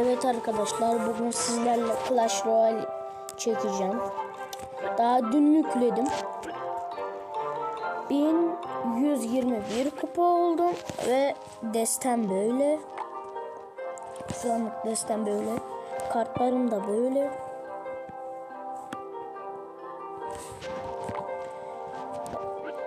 Evet arkadaşlar bugün sizlerle Clash Royale çekeceğim. Daha dün yükledim. 1121 kupa oldum ve destem böyle. Şu anlık destem böyle. Kartlarım da böyle.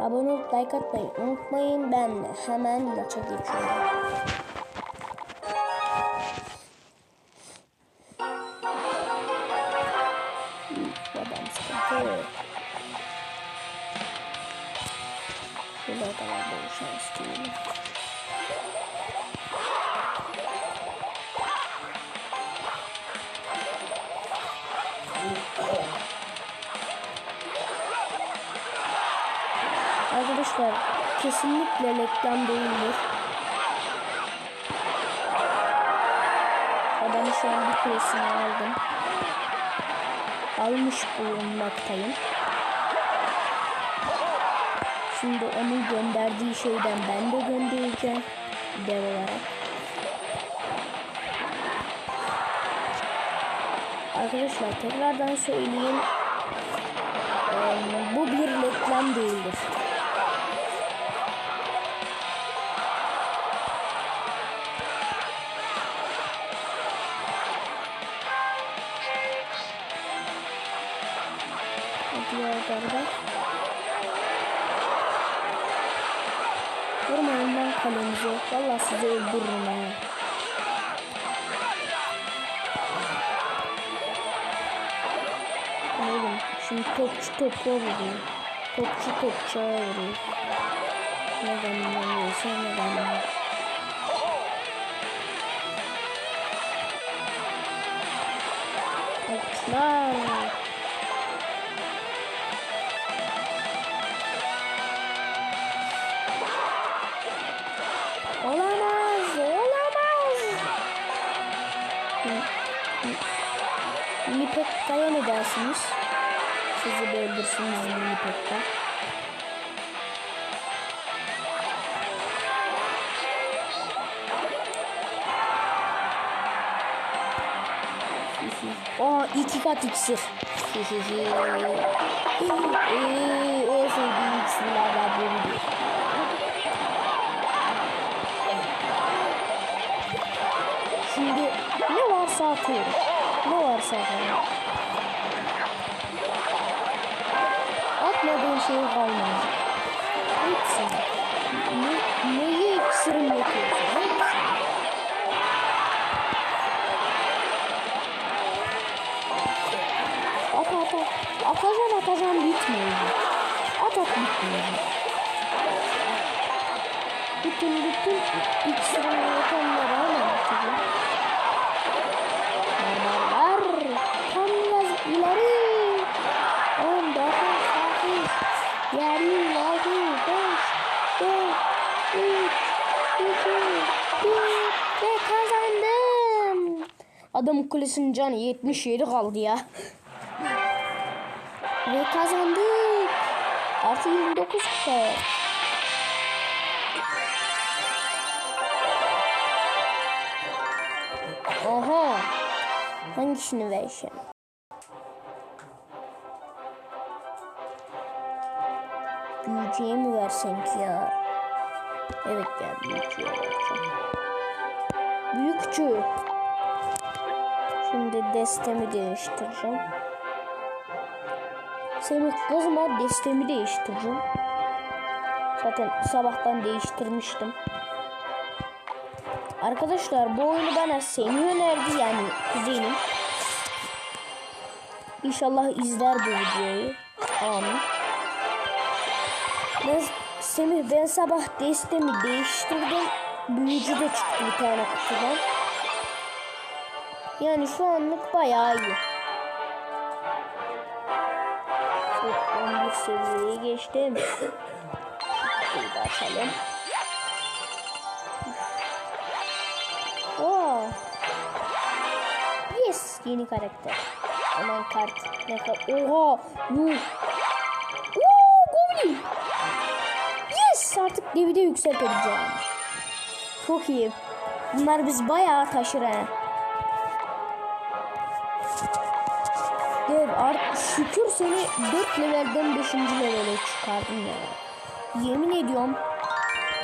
Abone olup like atmayı unutmayın. Ben hemen maça geçiyorum. Kadar bol şans diyelim. Arkadaşlar kesinlikle reklam değildir. Adamı şu an bir kulesini aldım almış bulunmaktayım. Şimdi onun gönderdiği şeyden ben de göndereceğim. Dev olarak. Arkadaşlar tekrardan söyleyeyim. Ee, bu bir reklam değildir. Topçuya vuruyor. Ne zaman neyse ne zaman. Oklar. Olamaz, olamaz. Lipekka'ya ne dersiniz? Sizi de öldürsünüz Lipekka. Kat iksir. Eee en sevdiğim iksirlerden biridir. Şimdi ne varsa atıyorum. Ne varsa atıyorum. Atmadığım şey kalmaz. Hepsini. Atacağım atacağım bitmiyor. At at bitmiyor. Bütün bütün iksirim yapanları hemen atacağım. Barbarlar. Tam biraz ileri. 19, 8, 7, 6, 5, 4, 3, 2, 1 ve kazandım. Adamın kulesinin canı 77 kaldı ya. Ve kazandık. Artı 29 kupa. Oha. Hangisini vereceğim? Büyücüye mi versen ki ya? Evet ya büyücüye vereceğim. Büyükçü. Şimdi destemi değiştireceğim. Semih kızma destemi değiştireceğim. Zaten sabahtan değiştirmiştim. Arkadaşlar bu oyunu bana Semih önerdi yani kuzenim. İnşallah izler bu videoyu. Amin. Ben, Semih ben sabah destemi değiştirdim. Büyücü de çıktı bir tane kutudan. Yani şu anlık bayağı iyi. Çok 11 seviyeye geçtim. Şurayı da açalım. Oo. Yes, yeni karakter. Hemen kart. Ne kadar? Oha! Yuh! Oo, Goblin! Yes! Artık devi de yükseltebileceğim. Çok iyi. Bunlar biz bayağı taşır ha. Art şükür seni 4 levelden 5. levele çıkardım ya. Yemin ediyorum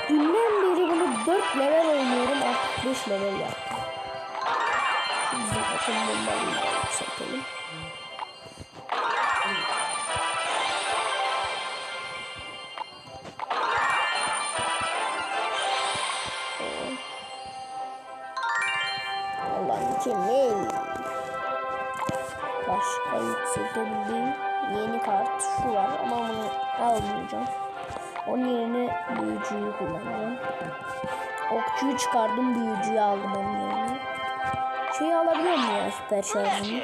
dünden beri bunu 4 level oynuyorum artık 5 level yaptım. Bizim atım bombalıyı da yükseltelim. Başka yükseltebildiğim yeni kart şu var ama bunu almayacağım. Onun yerine büyücüyü kullanacağım. Okçuyu çıkardım büyücüyü aldım onun yerine. Şeyi alabiliyor muyum ya süper şarjını?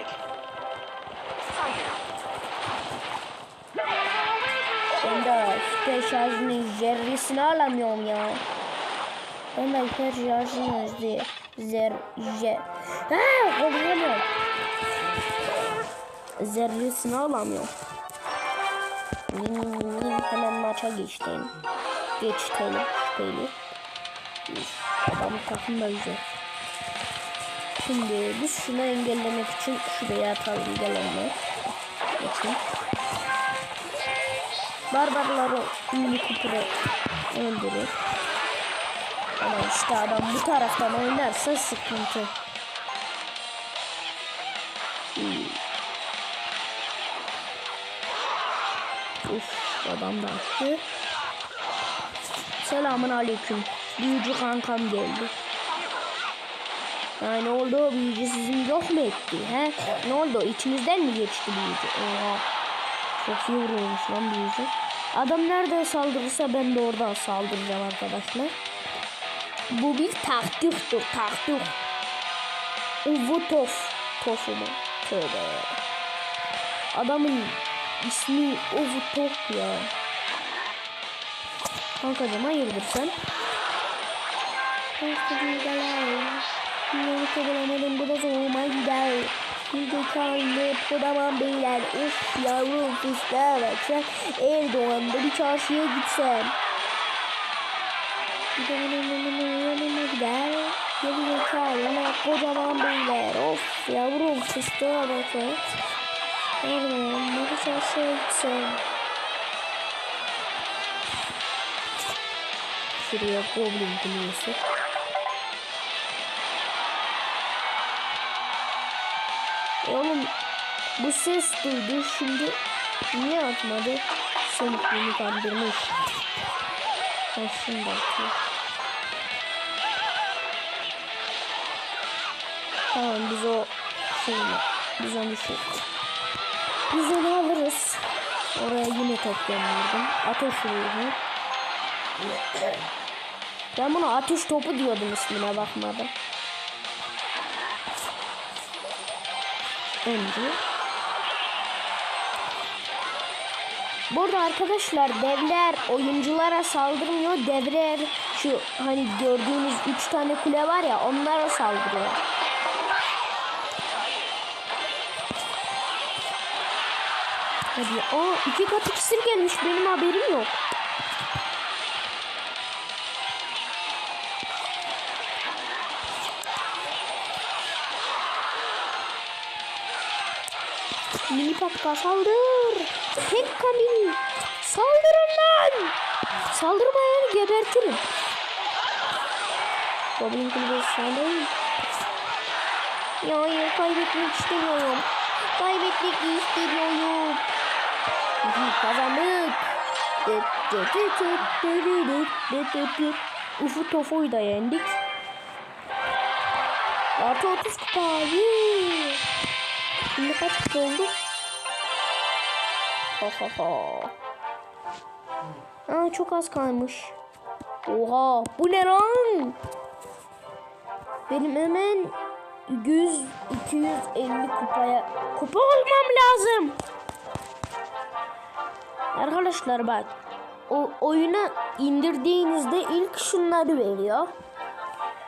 Ben de süper şarjını jerrisini alamıyorum ya. Ben de süper şarjını zer zer. Haa olamıyorum. Zerresini alamıyorum. Hmm, Hemen maça geçtim. Geçtelim. Şüpheli. Adam takım da güzel. Şimdi biz şunu engellemek için şuraya atalım engellenme. Geçin. Barbarları mini kupuru öldürür. Ama işte adam bu taraftan oynarsa sıkıntı. Adam da attı. Selamun aleyküm. Büyücü kankam geldi. Ya ne oldu? Büyücü sizin yok mu etti? He? Ne oldu? İçinizden mi geçti büyücü? Oha. Çok iyi vuruyormuş lan büyücü. Adam nereden saldırırsa ben de oradan saldıracağım arkadaşlar. Bu bir taktiktir taktik. Uvu tof. Tofu mu? Tövbe. Adamın ismi Uvu Tof ya. Kankacım hayırdır sen? Yine kabulamadım bu da zoruma gider. Karnı kodaman beyler. Uf yavrum fıstığa bak sen Erdoğan'da bir çarşıya gitsen. Bir de yanıma gider. Geri zekalı kocaman beyler. Of yavrum fıstığa bak. Erdoğan'da bir çarşıya gitsen. Şuraya goblin. E oğlum bu ses duydu şimdi niye atmadı? Sonic beni kandırmış. Ha şimdi atıyor. Tamam biz o şey biz onu şey biz onu alırız. Oraya yine top gönderdim. Ateş ruhu. Ben buna ateş topu diyordum ismine bakmadım. Önce. Burada arkadaşlar devler oyunculara saldırmıyor. Devler şu hani gördüğünüz 3 tane kule var ya onlara saldırıyor. Hadi. Aa iki kat iksir gelmiş. Benim haberim yok. Mini patka saldır. Tek kamini. Saldırın lan. Saldırmayanı gebertirim. Goblin kulübesi saldırın. Ya hayır kaybetmek istemiyorum. Kaybetmek istemiyorum. Kazandık. Ufu Tofo'yu da yendik. Artı 30 kupa. Şimdi kaç kupa oldu? Ha ha ha. Aa çok az kalmış. Oha bu ne lan? Benim hemen 100 250 kupaya kupa olmam lazım. Arkadaşlar bak o oyuna indirdiğinizde ilk şunları veriyor.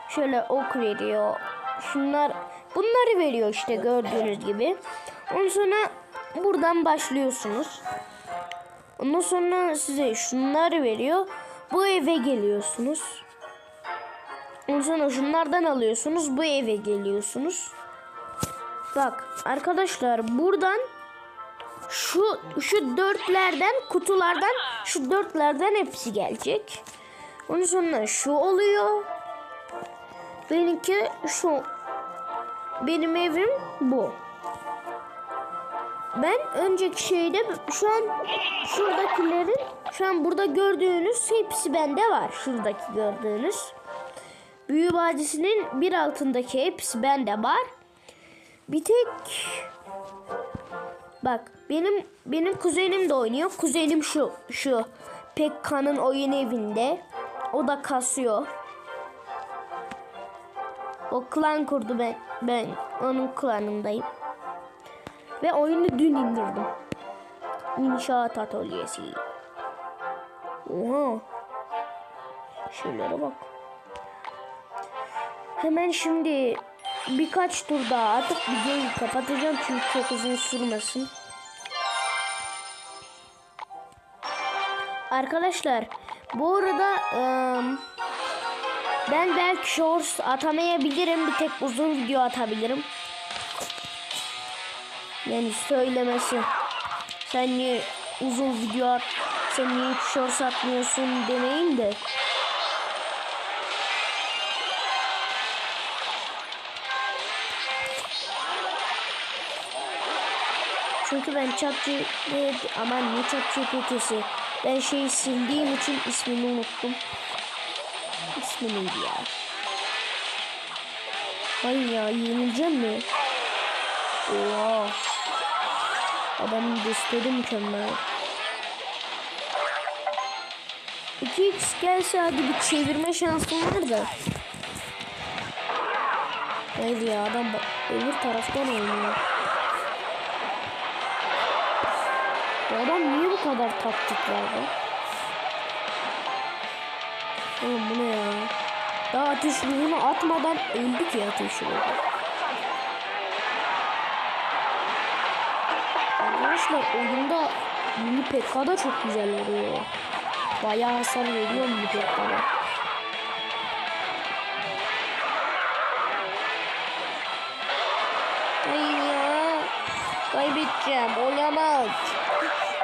Şöyle ok veriyor. Şunlar bunları veriyor işte gördüğünüz gibi. Ondan sonra buradan başlıyorsunuz. Ondan sonra size şunları veriyor. Bu eve geliyorsunuz. Ondan sonra şunlardan alıyorsunuz. Bu eve geliyorsunuz. Bak arkadaşlar buradan şu şu dörtlerden kutulardan şu dörtlerden hepsi gelecek. Ondan sonra şu oluyor. Benimki şu. Benim evim bu. Ben önceki şeyde şu an şuradakilerin şu an burada gördüğünüz hepsi bende var. Şuradaki gördüğünüz. Büyü Vadisi'nin bir altındaki hepsi bende var. Bir tek bak benim benim kuzenim de oynuyor. Kuzenim şu şu Pekka'nın oyun evinde. O da kasıyor. O klan kurdu ben ben onun klanındayım. Ve oyunu dün indirdim. İnşaat atölyesi. Oha. Şuralara bak. Hemen şimdi birkaç tur daha atıp videoyu kapatacağım çünkü çok uzun sürmesin. Arkadaşlar bu arada ıı, ben belki shorts atamayabilirim. Bir tek uzun video atabilirim. Yani söylemesi. Sen niye uzun video at, sen niye shorts atmıyorsun demeyin de. Çünkü ben çatçı aman ne çatçı kötüsü. Ben şeyi sildiğim için ismini unuttum. İsmi neydi ya? Hayır ya yenileceğim mi? Oha. Adamın destede mükemmel. 2x gelse hadi bir çevirme şansım var da. Hayır ya adam öbür taraftan oynuyor. Adam niye bu kadar taktik verdi? Oğlum bu ne ya? Daha ateş ruhunu atmadan öldü ki ateş ruhu. Arkadaşlar oyunda mini pekka da çok güzel oluyor. Bayağı hasar veriyor mini pekka'da. Hayır ya. Kaybedeceğim. Olamaz.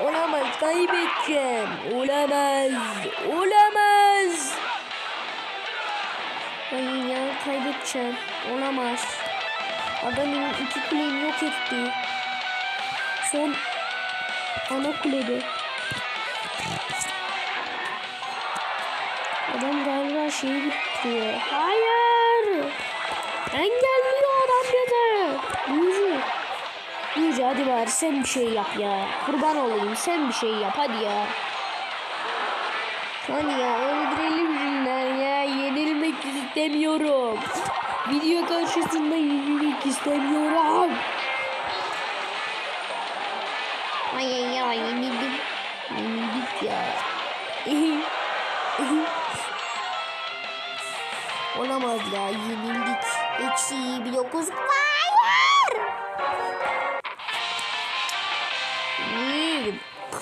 Olamaz. Kaybedeceğim. Olamaz. Olamaz. Hayır ya kaybedeceğim. Olamaz. Adamın iki kuleyi yok etti. Son ana kulede. Adam galiba şeyi bitiriyor. Hayır. Engelliyor hadi bari sen bir şey yap ya. Kurban olayım sen bir şey yap hadi ya. Hadi ya öldürelim şunları ya. Yenilmek istemiyorum. Video karşısında yenilmek istemiyorum. Ay ya yenildim. Yenildik ya. Olamaz ya yenildik. Eksi bir dokuz.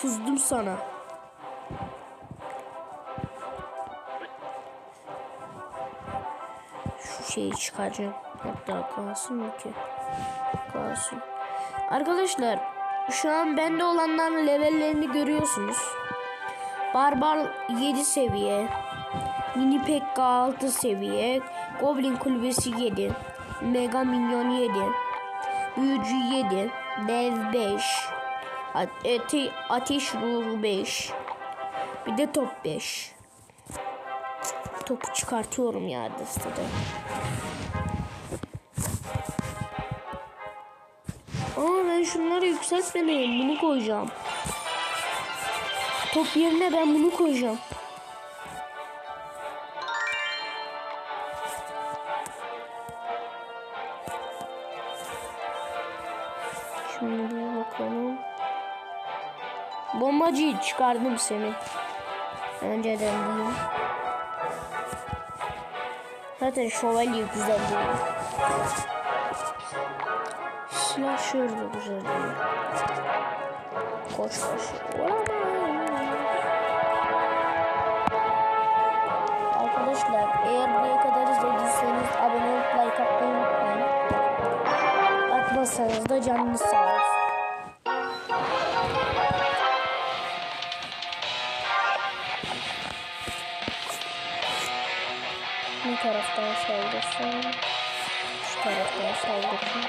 Kızdım sana. Şu şeyi çıkaracağım. Hatta kalsın mı ki? Kalsın. Arkadaşlar şu an bende olanların levellerini görüyorsunuz. Barbar 7 seviye. Mini Pekka 6 seviye. Goblin Kulübesi 7. Mega Minyon 7. Büyücü 7. Dev 5. Ate ateş ruhu 5. Bir de top 5. Topu çıkartıyorum ya destede. Aa ben şunları yükseltmeliyim. Bunu koyacağım. Top yerine ben bunu koyacağım. Bombacıyı çıkardım seni. Önceden diyeyim. Zaten şövalye güzel değil. Slasher da güzel değil. Koş koş. Arkadaşlar eğer buraya kadar izlediyseniz abone olup like atmayı unutmayın. Atmazsanız da canınız sağ olsun. Taraftan saldırsın. Şu taraftan saldırsın.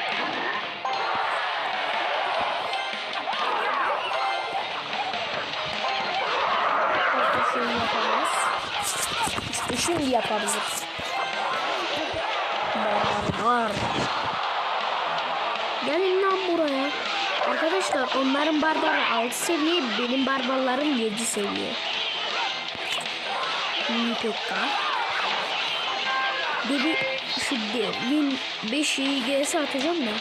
Burada şunu yapamaz. İşte şimdi yaparız. Barbar. Gelin lan buraya. Arkadaşlar onların barbarı 6 seviye, benim barbarlarım 7 seviye. Pekka. Dedi şu devin 5 GS atacağım da.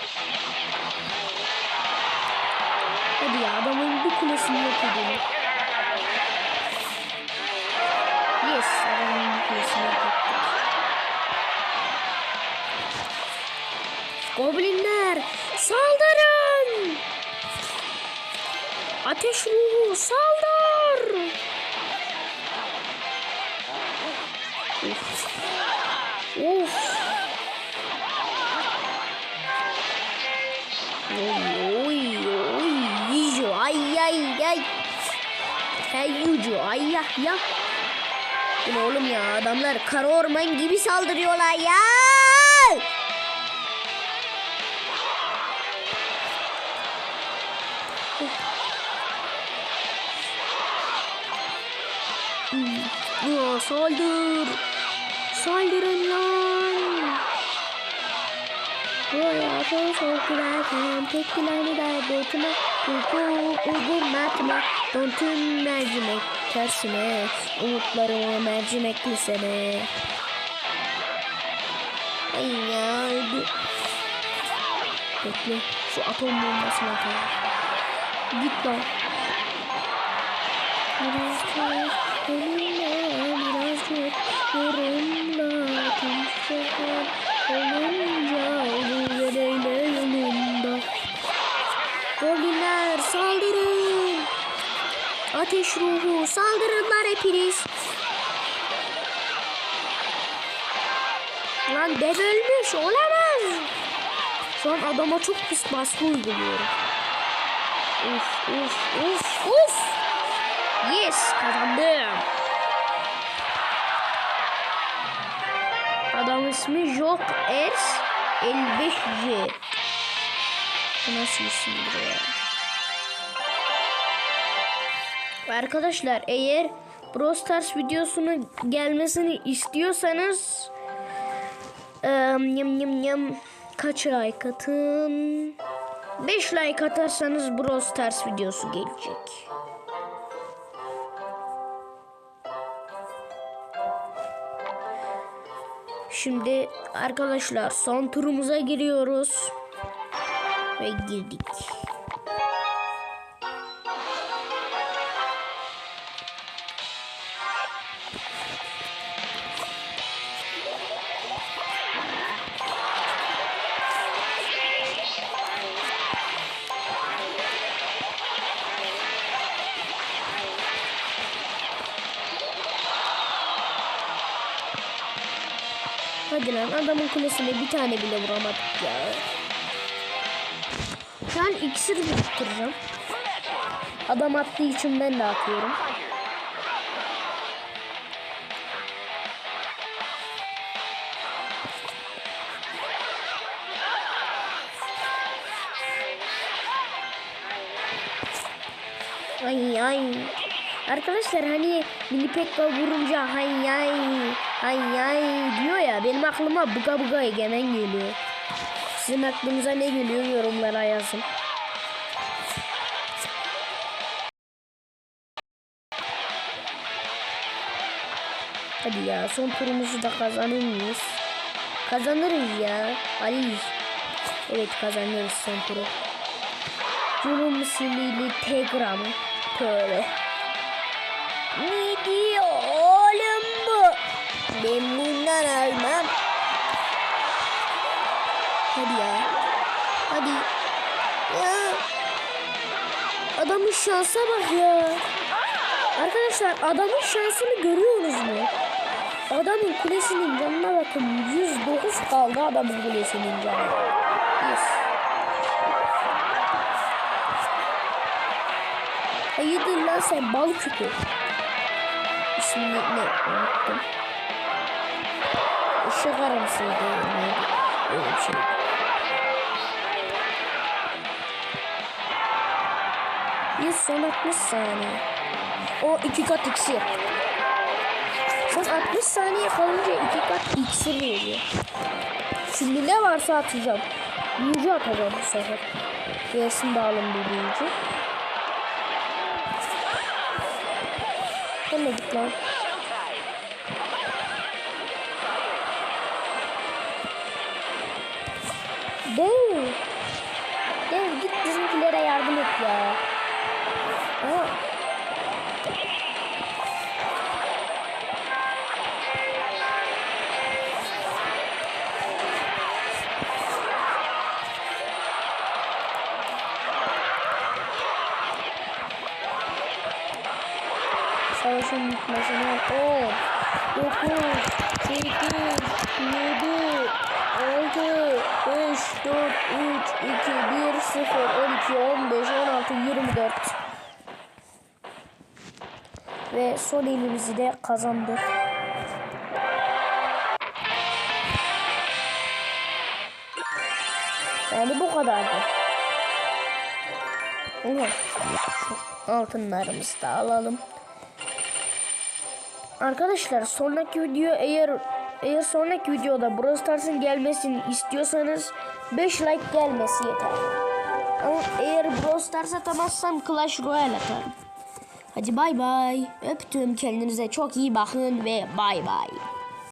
Hadi ya adamın bir kulesini yok edelim. Yes adamın bir kulesini yok ettik. Goblinler saldırın! Ateş ruhu saldır! Yuju ay ya ya. Oğlum ya adamlar kara orman gibi saldırıyorlar ya. Ya saldır. Saldırın lan. Bu hayatı çok gülerken tepkilerini de botuma Uygun uygun matma Dontun mercimek tersine Umutlarımı mercimeklisene Ay ya bu- Bekle şu atom bombasını atalım Git lan. Biraz hepiniz Lan dev ölmüş olamaz Şu an adama çok pis baskı uyguluyorum Uf uf uf uf Yes kazandım. Adam ismi Jok Ers 55J. Bu nasıl isimdir ya? Arkadaşlar eğer Brawl Stars videosunun gelmesini istiyorsanız ım, yım yım yım kaç like atın? 5 like atarsanız Brawl Stars videosu gelecek. Şimdi arkadaşlar son turumuza giriyoruz. Ve girdik. Lan adamın kulesine bir tane bile vuramadık ya. Şu an iksir biriktireceğim. Adam attığı için ben de atıyorum. Ay ay. Arkadaşlar hani mini pekka vurunca hay ay hay ay diyor ya benim aklıma buga buga egemen geliyor. Sizin aklınıza ne geliyor yorumlara yazın. Hadi ya son turumuzu da kazanır mıyız? Kazanırız ya. Ali. Evet kazanırız son turu. Julum silili tegramı. Böyle. Ne şansa bak ya. Arkadaşlar adamın şansını görüyorsunuz mu? Adamın kulesinin canına bakın. 109 kaldı adamın kulesinin canı. Yes. Hayırdır lan sen bal küpü. İsmini ne unuttum. çıkarım sizi. Öyle bir şey. 60 saniye. O iki kat iksir. Son 60 saniye kalınca iki kat iksir veriyor. Şimdi ne varsa atacağım. Büyücü atacağım bu sefer. Gelsin alın bir büyücü. De git lan. 8, 7, 6, 5, 4, 3, 2, 1, 0, 12, 15, 16, 24. Ve son elimizi de kazandık. Yani bu kadardı. Evet. Altınlarımızı da alalım. Arkadaşlar sonraki video eğer eğer sonraki videoda Brawl Stars'ın gelmesini istiyorsanız 5 like gelmesi yeter. Ama eğer Brawl Stars atamazsam Clash Royale atarım. Hadi bay bay. Öptüm kendinize çok iyi bakın ve bay bay.